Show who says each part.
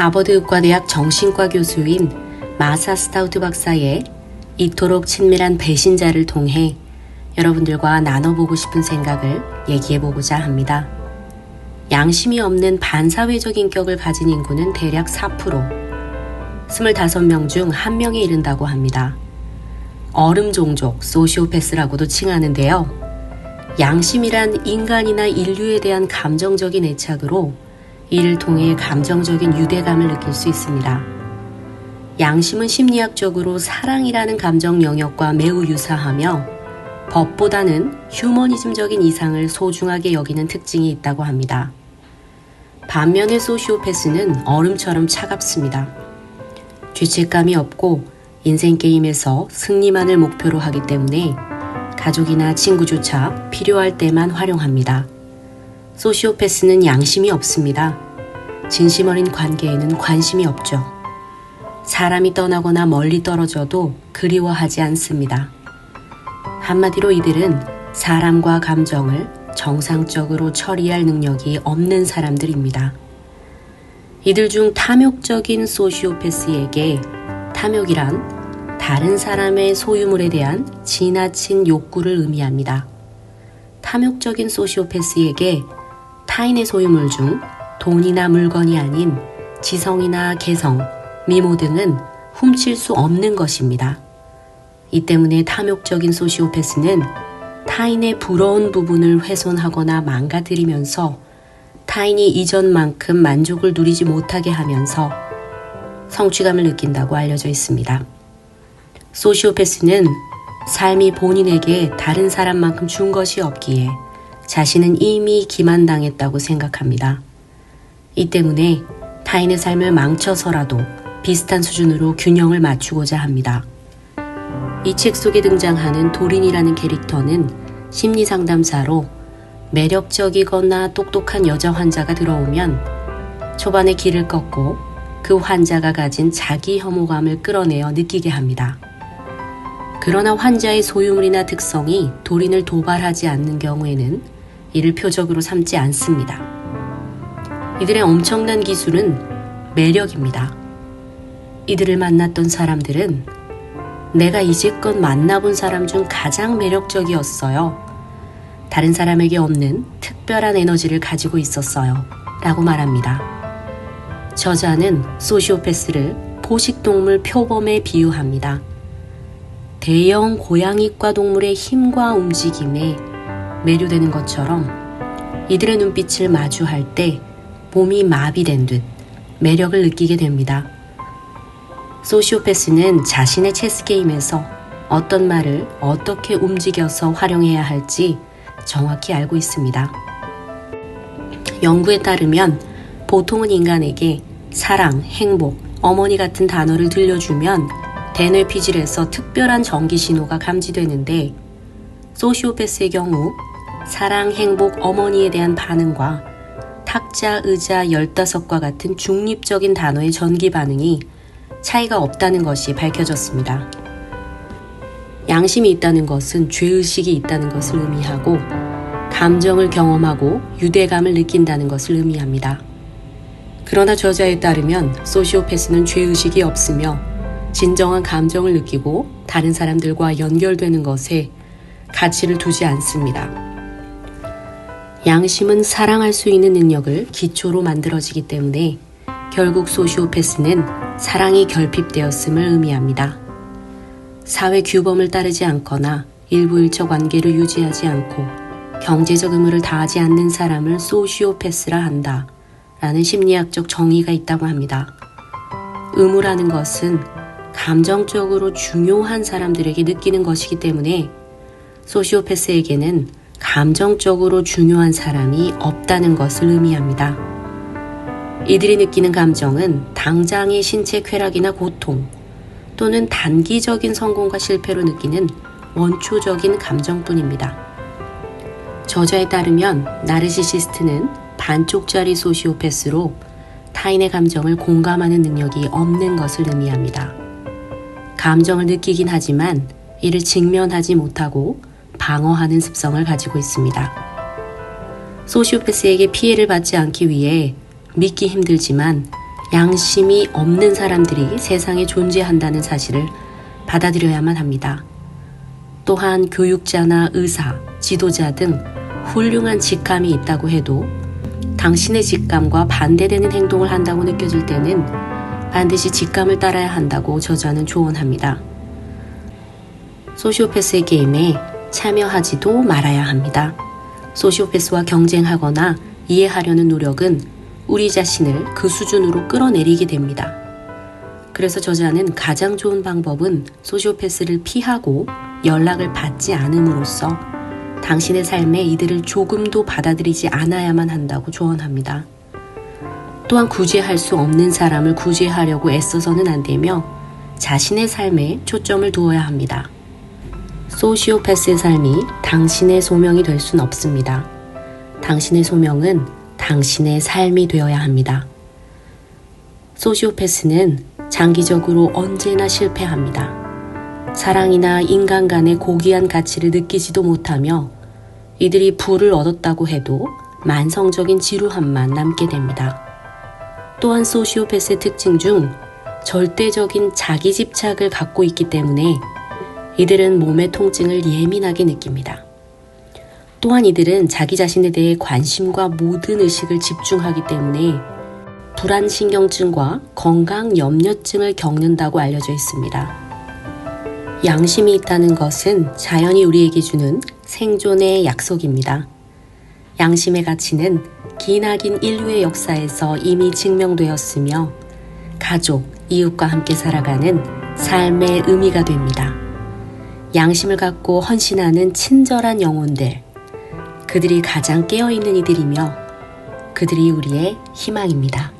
Speaker 1: 하버드 의과대학 정신과 교수인 마사 스타우트 박사의 이토록 친밀한 배신자를 통해 여러분들과 나눠보고 싶은 생각을 얘기해보고자 합니다. 양심이 없는 반사회적 인격을 가진 인구는 대략 4%, 25명 중 1명에 이른다고 합니다. 얼음 종족, 소시오패스라고도 칭하는데요. 양심이란 인간이나 인류에 대한 감정적인 애착으로 이를 통해 감정적인 유대감을 느낄 수 있습니다. 양심은 심리학적으로 사랑이라는 감정 영역과 매우 유사하며 법보다는 휴머니즘적인 이상을 소중하게 여기는 특징이 있다고 합니다. 반면에 소시오패스는 얼음처럼 차갑습니다. 죄책감이 없고 인생 게임에서 승리만을 목표로 하기 때문에 가족이나 친구조차 필요할 때만 활용합니다. 소시오패스는 양심이 없습니다. 진심 어린 관계에는 관심이 없죠. 사람이 떠나거나 멀리 떨어져도 그리워하지 않습니다. 한마디로 이들은 사람과 감정을 정상적으로 처리할 능력이 없는 사람들입니다. 이들 중 탐욕적인 소시오패스에게 탐욕이란 다른 사람의 소유물에 대한 지나친 욕구를 의미합니다. 탐욕적인 소시오패스에게 타인의 소유물 중 돈이나 물건이 아닌 지성이나 개성, 미모 등은 훔칠 수 없는 것입니다. 이 때문에 탐욕적인 소시오패스는 타인의 부러운 부분을 훼손하거나 망가뜨리면서 타인이 이전만큼 만족을 누리지 못하게 하면서 성취감을 느낀다고 알려져 있습니다. 소시오패스는 삶이 본인에게 다른 사람만큼 준 것이 없기에 자신은 이미 기만당했다고 생각합니다. 이 때문에 타인의 삶을 망쳐서라도 비슷한 수준으로 균형을 맞추고자 합니다. 이 책 속에 등장하는 도린이라는 캐릭터는 심리 상담사로 매력적이거나 똑똑한 여자 환자가 들어오면 초반에 길을 꺾고 그 환자가 가진 자기 혐오감을 끌어내어 느끼게 합니다. 그러나 환자의 소유물이나 특성이 도린을 도발하지 않는 경우에는 이를 표적으로 삼지 않습니다. 이들의 엄청난 기술은 매력입니다. 이들을 만났던 사람들은 내가 이제껏 만나본 사람 중 가장 매력적이었어요. 다른 사람에게 없는 특별한 에너지를 가지고 있었어요. 라고 말합니다. 저자는 소시오패스를 포식동물 표범에 비유합니다. 대형 고양이과 동물의 힘과 움직임에 매료되는 것처럼 이들의 눈빛을 마주할 때 몸이 마비된 듯 매력을 느끼게 됩니다. 소시오패스는 자신의 체스 게임에서 어떤 말을 어떻게 움직여서 활용해야 할지 정확히 알고 있습니다. 연구에 따르면 보통은 인간에게 사랑, 행복, 어머니 같은 단어를 들려주면 대뇌 피질에서 특별한 전기 신호가 감지되는데 소시오패스의 경우 사랑, 행복, 어머니에 대한 반응과 탁자, 의자 15과 같은 중립적인 단어의 전기 반응이 차이가 없다는 것이 밝혀졌습니다. 양심이 있다는 것은 죄의식이 있다는 것을 의미하고 감정을 경험하고 유대감을 느낀다는 것을 의미합니다. 그러나 저자에 따르면 소시오패스는 죄의식이 없으며 진정한 감정을 느끼고 다른 사람들과 연결되는 것에 가치를 두지 않습니다. 양심은 사랑할 수 있는 능력을 기초로 만들어지기 때문에 결국 소시오패스는 사랑이 결핍되었음을 의미합니다. 사회 규범을 따르지 않거나 일부 일처 관계를 유지하지 않고 경제적 의무를 다하지 않는 사람을 소시오패스라 한다. 라는 심리학적 정의가 있다고 합니다. 의무라는 것은 감정적으로 중요한 사람들에게 느끼는 것이기 때문에 소시오패스에게는 감정적으로 중요한 사람이 없다는 것을 의미합니다. 이들이 느끼는 감정은 당장의 신체 쾌락이나 고통 또는 단기적인 성공과 실패로 느끼는 원초적인 감정뿐입니다. 저자에 따르면 나르시시스트는 반쪽짜리 소시오패스로 타인의 감정을 공감하는 능력이 없는 것을 의미합니다. 감정을 느끼긴 하지만 이를 직면하지 못하고 방어하는 습성을 가지고 있습니다. 소시오패스에게 피해를 받지 않기 위해 믿기 힘들지만 양심이 없는 사람들이 세상에 존재한다는 사실을 받아들여야만 합니다. 또한 교육자나 의사, 지도자 등 훌륭한 직감이 있다고 해도 당신의 직감과 반대되는 행동을 한다고 느껴질 때는 반드시 직감을 따라야 한다고 저자는 조언합니다. 소시오패스의 게임에 참여하지도 말아야 합니다. 소시오패스와 경쟁하거나 이해하려는 노력은 우리 자신을 그 수준으로 끌어내리게 됩니다. 그래서 저자는 가장 좋은 방법은 소시오패스를 피하고 연락을 받지 않음으로써 당신의 삶에 이들을 조금도 받아들이지 않아야만 한다고 조언합니다. 또한 구제할 수 없는 사람을 구제하려고 애써서는 안 되며 자신의 삶에 초점을 두어야 합니다. 소시오패스의 삶이 당신의 소명이 될 순 없습니다. 당신의 소명은 당신의 삶이 되어야 합니다. 소시오패스는 장기적으로 언제나 실패합니다. 사랑이나 인간 간의 고귀한 가치를 느끼지도 못하며 이들이 부를 얻었다고 해도 만성적인 지루함만 남게 됩니다. 또한 소시오패스의 특징 중 절대적인 자기 집착을 갖고 있기 때문에 이들은 몸의 통증을 예민하게 느낍니다. 또한 이들은 자기 자신에 대해 관심과 모든 의식을 집중하기 때문에 불안신경증과 건강 염려증을 겪는다고 알려져 있습니다. 양심이 있다는 것은 자연이 우리에게 주는 생존의 약속입니다. 양심의 가치는 기나긴 인류의 역사에서 이미 증명되었으며 가족, 이웃과 함께 살아가는 삶의 의미가 됩니다. 양심을 갖고 헌신하는 친절한 영혼들, 그들이 가장 깨어있는 이들이며 그들이 우리의 희망입니다.